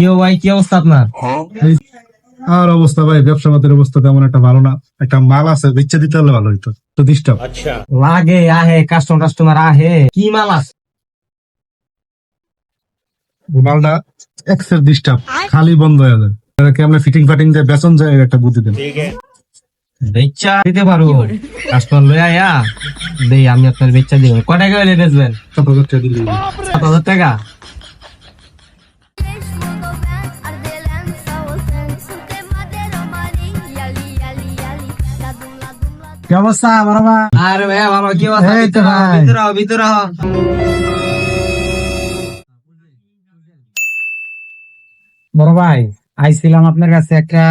কেউ ভাই কি অবস্থা আপনার? আর অবস্থা ভাই ব্যবসা পাতির অবস্থা তেমন একটা ভালো না। একটা মাল আছে বিচ্ছে দিতে হলে ভালো হইতো। তো ডিস্টার্ব লাগে আহে কাস্টমার কাস্টমার আহে। কি মাল আছে? মালটা এক্সের ডিস্টার্ব খালি বন্ধ হয়ে যায়। কেমন ফিটিং ফাটিং দিয়ে বেতন যায় একটা বুদ্ধি দেন। বেচা দিতে পারো। কাস্টমার লই আয়া দেই আমি আপনার বেচা দিব। কয় টাকা হলে বেচবেন? সাত হাজার টাকা দিলে সাত হাজার টাকা? কি অবস্থা বড় ভাই? আরে ভাই ভালো কি অবস্থা? ভিতরে ভাই। ভিতরে ভিতরে আও। বড় ভাই আইছিলাম আপনার কাছে একটা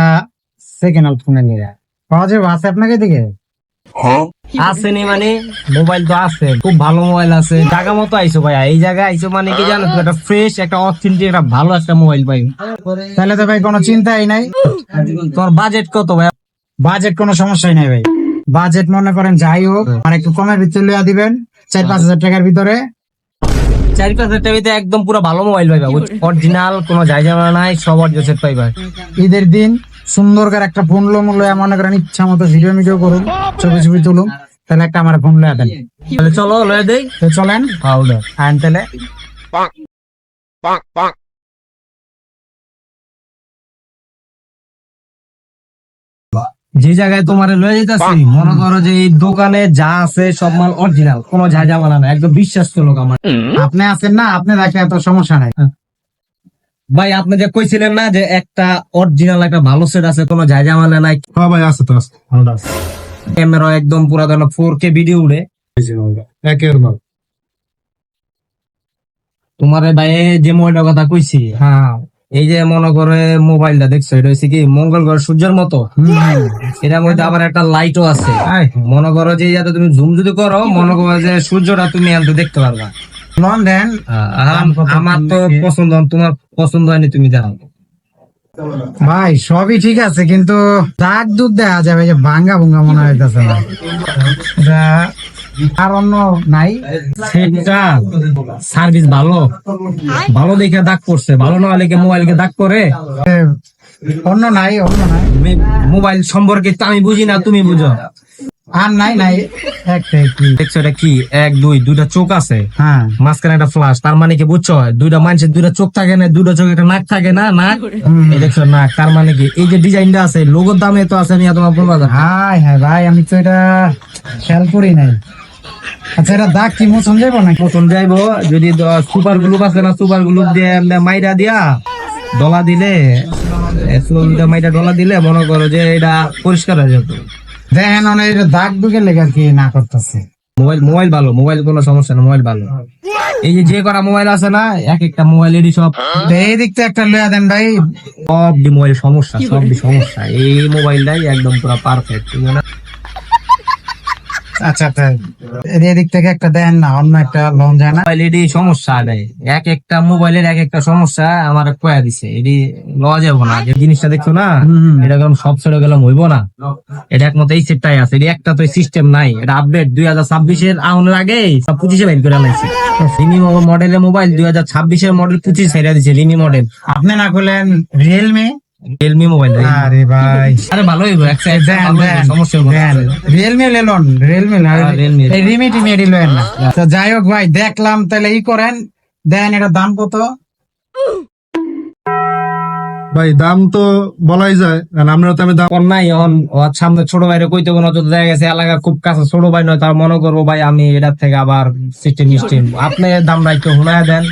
সেকেন্ড হ্যান্ড ফোনে নিয়ে। পাওয়া যাবে আছে আপনাকে দিকে আসেনি মানে? মোবাইল তো আছে খুব ভালো মোবাইল আছে। জায়গা মতো আইছো ভাই এই জায়গায় আইছো মানে কি জানো? একটা ফ্রেশ একটা অথেন্টিক একটা ভালো একটা মোবাইল পাই। তাহলে তো ভাই কোনো চিন্তাই নাই। তোমার বাজেট কত ভাই বাজেট কোনো সমস্যাই নাই ভাই। বাজেট মনে করেন যাই হোক মানে একটু কমের ভিতরে লিয়া দিবেন চার পাঁচ হাজার টাকার ভিতরে। চারি পাঁচ হাজার টাকাতে একদম পুরো ভালো মোবাইল পাইবা অরিজিনাল কোনো যাই জামা নাই সব অরিজিনাল সেট পাইবা। ঈদের দিন সুন্দর করে একটা ফোন লো মূল্য মনে করেন ইচ্ছা মতো ভিডিও মিডিও করুন ছবি ছবি তুলুন তাহলে একটা আমার ফোন লিয়া দেন। তাহলে চলো লয়ে দেই। চলেন। পাউডার আইন তাহলে। যে জায়গায় তোমার লয়ে যেতেছি মনে করো যে এই দোকানে যা আছে সব মাল অরিজিনাল কোনো যা জামালা না একদম বিশ্বাস লোক আমার। আপনি আছেন না আপনি রাখে এত সমস্যা নাই। ভাই আপনি যে কইছিলেন না যে একটা অরিজিনাল একটা ভালো সেট আছে কোনো যা জামালা নাই। হ্যাঁ ভাই আছে তো আছে ক্যামেরা একদম পুরা ধরো ফোর কে ভিডিও উড়ে একের মাল। তোমার ভাই যে মোবাইলটার কথা কইছি হ্যাঁ এই যে মনে করে মোবাইলটা দেখছ এটা হচ্ছে কি মঙ্গল গ্রহ সূর্যের মতো। এটার মধ্যে আবার একটা লাইটও আছে। মনে করো যে যাতে তুমি জুম যদি করো মনে করো যে সূর্যটা তুমি আনতে দেখতে পারবা। লোন দেন। আম- আমার তো পছন্দ তোমার পছন্দ হয়নি তুমি জানো ভাই সবই ঠিক আছে কিন্তু দাগ দুধ দেওয়া যাবে যে ভাঙ্গা ভুঙ্গা মনে হইতেছে না। এটা আর অন্য নাই। সেটা সার্ভিস ভালো। ভালো দেখে দাগ করছে ভালো না হলে মোবাইলকে দাগ করে? অন্য নাই অন্য নাই। মোবাইল সম্পর্কে তো আমি বুঝি না তুমি বুঝো। আর নাই নাই একটাই কি? দেখছ এটা কি? এক দুই দুইটা চোখ আছে। হ্যাঁ। মাঝখানে একটা ফ্লাশ তার মানে কি বুঝছ? দুইটা মানুষের দুইটা চোখ থাকে না দুইটা চোখ একটা নাক থাকে না নাক? এই দেখছ নাক তার মানে কি? এই যে ডিজাইনটা আছে লোগোর দামে তো আছে আমি তোমার বলব। হাই হাই ভাই আমি তো এটা খেয়াল করি নাই। আচ্ছা এটা দাগ কি মোচন যাব নাকি? প্রথম যাইবো যদি সুপার গ্লুপ আছে না সুপার গ্লুপ দিয়ে মাইরা দিয়া ডলা দিলে মাইরা ডলা দিলে মনে করো যে এটা পরিষ্কার হয়ে যেত দেখেন এটা দাগ দুগে লেগে আর কি না করতেছে। মোবাইল মোবাইল ভালো মোবাইল কোনো সমস্যা না মোবাইল ভালো। এই যে যে করা মোবাইল আছে না এক একটা মোবাইলেরই সব। এই দিক থেকে একটা লইয়া দেন ভাই। সব মোবাইল সমস্যা সব সমস্যা। এই মোবাইলটাই একদম পুরো পারফেক্ট আচ্ছা আচ্ছা এই দিক থেকে একটা দেন না অন্য একটা লোন যায় না। মোবাইলেরই সমস্যা দেয় এক একটা মোবাইলের এক একটা সমস্যা আমার কয়া দিছে। এটি লওয়া যাব না। যে জিনিসটা দেখছ না। এটা কারণ সব ছেড়ে গেলাম হইব না। এটা একমত এই সেটটাই আছে। এটি একটা তো সিস্টেম নাই। এটা আপডেট দুই হাজার ছাব্বিশের আউনের আগে সব পঁচিশে বাইর করে লাইছে রিমি মডেলের মোবাইল দুই হাজার ছাব্বিশের মডেল পঁচিশ ছেড়ে দিছে রিমি মডেল আপনি না করলেন রিয়েলমি রিয়েলমি মোবাইল আরে ভাই। আরে ভালো হইব এক সাইড দেন দেন সমস্যা রিয়েলমি লেলন রিয়েলমি হ্যাঁ, Realme। এই রিমি টিমি এডি লয়েন না। তো যাই হোক ভাই দেখলাম তাহলে ই করেন। দেন এটা দাম কত? ভাই দাম তো বলাই যায় কারণ আমরা তো আমি দাম নাই এখন ওর সামনে ছোট ভাইরে কইতে কোনো তো দেখা গেছে এলাকা খুব কাছে ছোট ভাই নয় তার মনে করব ভাই আমি এটার থেকে আবার সিস্টেম মিস্টেম আপনি দাম রাখতে শোনায় দেন।